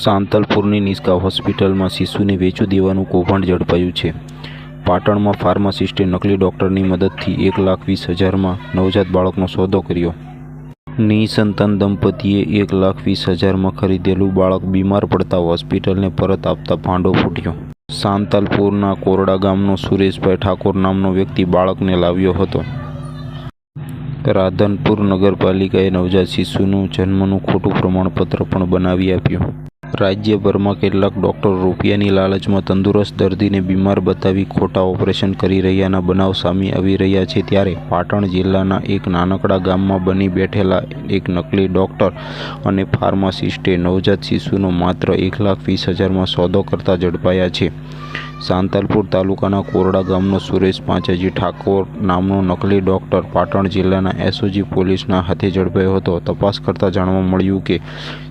સાંતલપુરની નિષ્કા હોસ્પિટલમાં શિશુને વેચી દેવાનું કૌભાંડ ઝડપાયું છે. પાટણમાં ફાર્માસિસ્ટે નકલી ડૉક્ટરની મદદથી એક લાખ વીસ હજારમાં નવજાત બાળકનો સોદો કર્યો. નિસંતાન દંપતીએ એક લાખ વીસ હજારમાં ખરીદેલું બાળક બીમાર પડતા હોસ્પિટલને પરત આપતા ભાંડો ફૂટ્યો. સાંતલપુરના કોરડા ગામનો સુરેશભાઈ ઠાકોર નામનો વ્યક્તિ બાળકને લાવ્યો હતો. રાધનપુર નગરપાલિકાએ નવજાત શિશુનું જન્મનું ખોટું પ્રમાણપત્ર પણ બનાવી આપ્યું. રાજ્યભરમાં કેટલાક ડોક્ટર રૂપિયાની લાલચમાં તંદુરસ્ત દર્દીને બીમાર બતાવી ખોટા ઓપરેશન કરી રહ્યાના બનાવ સામે આવી રહ્યા છે ત્યારે પાટણ જિલ્લાના એક નાનકડા ગામમાં બની બેઠેલા એક નકલી ડોક્ટર અને ફાર્માસિસ્ટે નવજાત શિશુનો માત્ર એક લાખ વીસ હજારમાં સોદો કરતા ઝડપાયા છે. સાંતલપુર તાલુકાના કોરડા ગામનો સુરેશ પાંચાજી ઠાકોર નામનો નકલી ડોક્ટર પાટણ જિલ્લાના એસઓજી પોલીસના હાથે ઝડપાયો હતો. તપાસ કરતાં જાણવા મળ્યું કે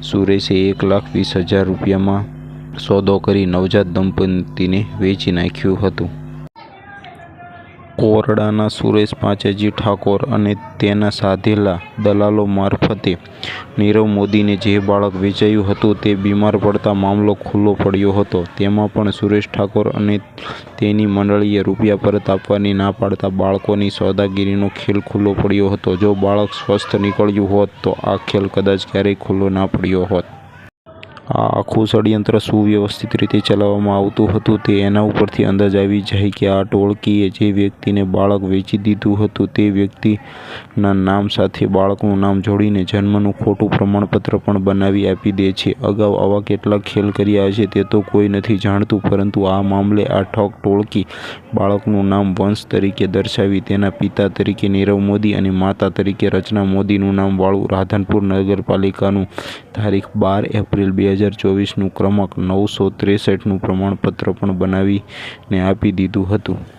સુરેશે એક લાખ વીસ હજાર રૂપિયામાં સોદો કરી નવજાત દંપતીને વેચી નાખ્યું હતું. કોરડાના સુરેશ પાંચેજી ઠાકોર અને તેના સાધેલા દલાલો મારફતે નીરવ મોદીને જે બાળક વેચાયું હતું તે બીમાર પડતા મામલો ખુલ્લો પડ્યો હતો. તેમાં પણ સુરેશ ઠાકોર અને તેની મંડળીએ રૂપિયા પરત આપવાની ના પાડતા બાળકોની સોદાગીરીનો ખેલ ખુલ્લો પડ્યો હતો. જો બાળક સ્વસ્થ નીકળ્યું હોત તો આ ખેલ કદાચ ક્યારેય ખુલ્લો ના પડ્યો હોત. આ આખું ષડયંત્ર સુવ્યવસ્થિત રીતે ચલાવવામાં આવતું હતું. તે એના ઉપરથી અંદાજ આવી જાય કે આ ટોળકીએ જે વ્યક્તિને બાળક વેચી દીધું હતું, તે વ્યક્તિના નામ સાથે બાળકનું નામ જોડીને જન્મનું ખોટું પ્રમાણપત્ર પણ બનાવી આપી દે છે. અગાઉ આવા કેટલાક ખેલ કર્યા છે તે તો કોઈ નથી જાણતું, પરંતુ આ મામલે આ ઠગ ટોળકી બાળકનું નામ વંશ તરીકે દર્શાવી, તેના પિતા તરીકે નીરવ મોદી અને માતા તરીકે રચના મોદીનું નામ વાળું રાધનપુર નગરપાલિકાનું તારીખ બાર એપ્રિલ બે હજાર ચોવીસનું ક્રમાંક નવસો ત્રેસઠનું પ્રમાણપત્ર પણ બનાવીને આપી દીધું હતું.